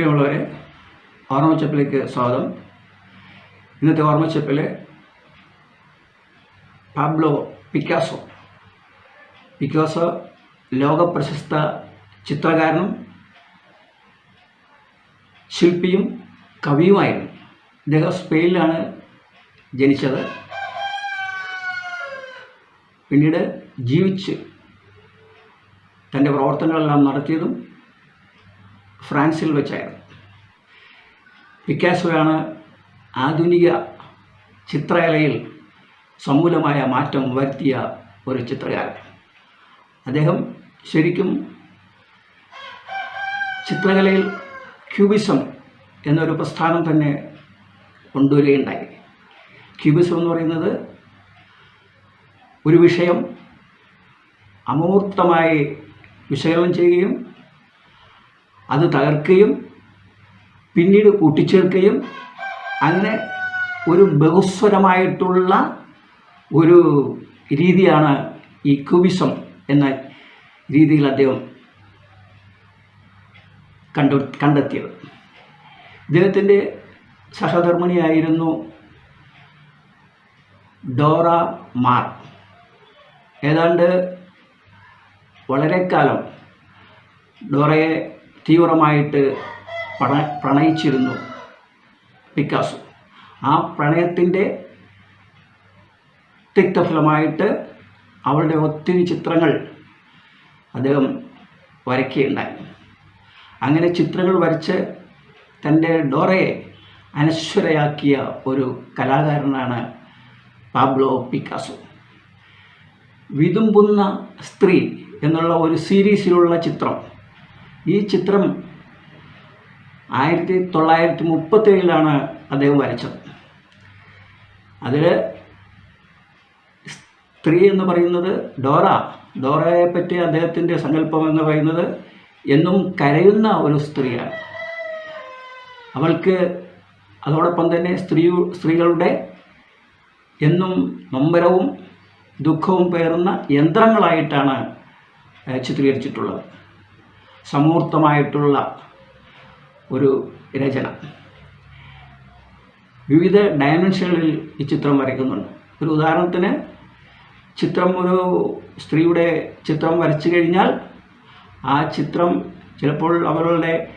പ്രിയമുള്ളവരെ ഓർമ്മച്ചപ്പിലേക്ക് സ്വാഗതം. ഇന്നത്തെ ഓർമ്മച്ചപ്പിൽ പാബ്ലോ പിക്കാസോ. പിക്കാസോ ലോകപ്രശസ്ത ചിത്രകാരനും ശില്പിയും കവിയുമായിരുന്നു. ഇദ്ദേഹം സ്പെയിനിലാണ് ജനിച്ചത്. പിന്നീട് ജീവിച്ച് തന്റെ പ്രവർത്തനങ്ങളെല്ലാം നടത്തിയതും ഫ്രാൻസിൽ വെച്ചായിരുന്നു. പിക്കാസോയാണ് ആധുനിക ചിത്രകലയിൽ സമൂലമായ മാറ്റം വരുത്തിയ ഒരു ചിത്രകാരൻ. അദ്ദേഹം ശരിക്കും ചിത്രകലയിൽ ക്യൂബിസം എന്നൊരു പ്രസ്ഥാനം തന്നെ കൊണ്ടുവരികയുണ്ടായി. ക്യൂബിസം എന്ന് പറയുന്നത് ഒരു വിഷയം അമൂർത്തമായി വിശകലനം ചെയ്യുകയും അത് തകർക്കുകയും പിന്നീട് കൂട്ടിച്ചേർക്കുകയും അങ്ങനെ ഒരു ബഹുസ്വരമായിട്ടുള്ള ഒരു രീതിയാണ് ഈ ക്യൂബിസം എന്ന രീതിയിൽ അദ്ദേഹം കണ്ടു കണ്ടെത്തിയത്. ഇദ്ദേഹത്തിന്റെ സഹധർമ്മിണിയായിരുന്നു ഡോറ മാർ. ഏതാണ്ട് വളരെക്കാലം കാലം ഡോറയെ തീവ്രമായിട്ട് പ്രണ പ്രണയിച്ചിരുന്നു പിക്കാസോ. ആ പ്രണയത്തിന്റെ തിക്തഫലമായിട്ട് അവളുടെ ഒത്തിരി ചിത്രങ്ങൾ അദ്ദേഹം വരയ്ക്കുകയുണ്ടായി. അങ്ങനെ ചിത്രങ്ങൾ വരച്ച് തന്റെ ഡോറയെ അനശ്വരയാക്കിയ ഒരു കലാകാരനാണ് പാബ്ലോ പിക്കാസോ. വിതുമ്പുന്ന സ്ത്രീ എന്നുള്ള ഒരു സീരീസിലുള്ള ചിത്രം ഈ ചിത്രം ആയിരത്തി തൊള്ളായിരത്തി മുപ്പത്തേഴിലാണ് അദ്ദേഹം വരച്ചത്. അതിൽ സ്ത്രീ എന്ന് പറയുന്നത് ഡോറ. ഡോറയെ പറ്റി അദ്ദേഹത്തിന്റെ സങ്കല്പം എന്ന് പറയുന്നത് എന്നും കരയുന്ന ഒരു സ്ത്രീയാണ്. അവൾക്ക് അതോടൊപ്പം തന്നെ സ്ത്രീ സ്ത്രീകളുടെ എന്നും നൊമ്പരവും ദുഃഖവും പേറുന്ന യന്ത്രങ്ങളായിട്ടാണ് ചിത്രീകരിച്ചിട്ടുള്ളത്. സമൂർത്തമായിട്ടുള്ള ഒരു രചന. വിവിധ ഡയമെൻഷനുകളിൽ ഈ ചിത്രം വരയ്ക്കുന്നുണ്ട്. ഒരു ഉദാഹരണത്തിന് ചിത്രം ഒരു സ്ത്രീയുടെ ചിത്രം വരച്ചു കഴിഞ്ഞാൽ ആ ചിത്രം ചിലപ്പോൾ അവരുടെ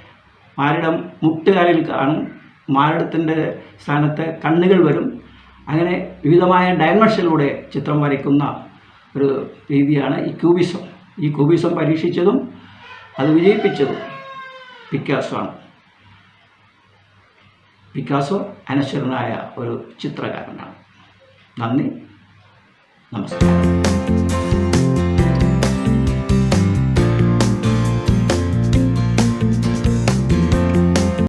മാരിടം മുട്ടുകാലിൽ കാണും മാരിടത്തിന്റെ സ്ഥാനത്ത് കണ്ണുകൾ വരും. അങ്ങനെ വിവിധമായ ഡയമെൻഷനിലൂടെ ചിത്രം വരയ്ക്കുന്ന ഒരു രീതിയാണ് ഈ ക്യൂബിസം. ഈ ക്യൂബിസം പരീക്ഷിച്ചതും അത് വിജയിപ്പിച്ചത് പിക്കാസോ ആണ് പിക്കാസോ അനശ്വരനായ ഒരു ചിത്രകാരനാണ്. നന്ദി. നമസ്കാരം.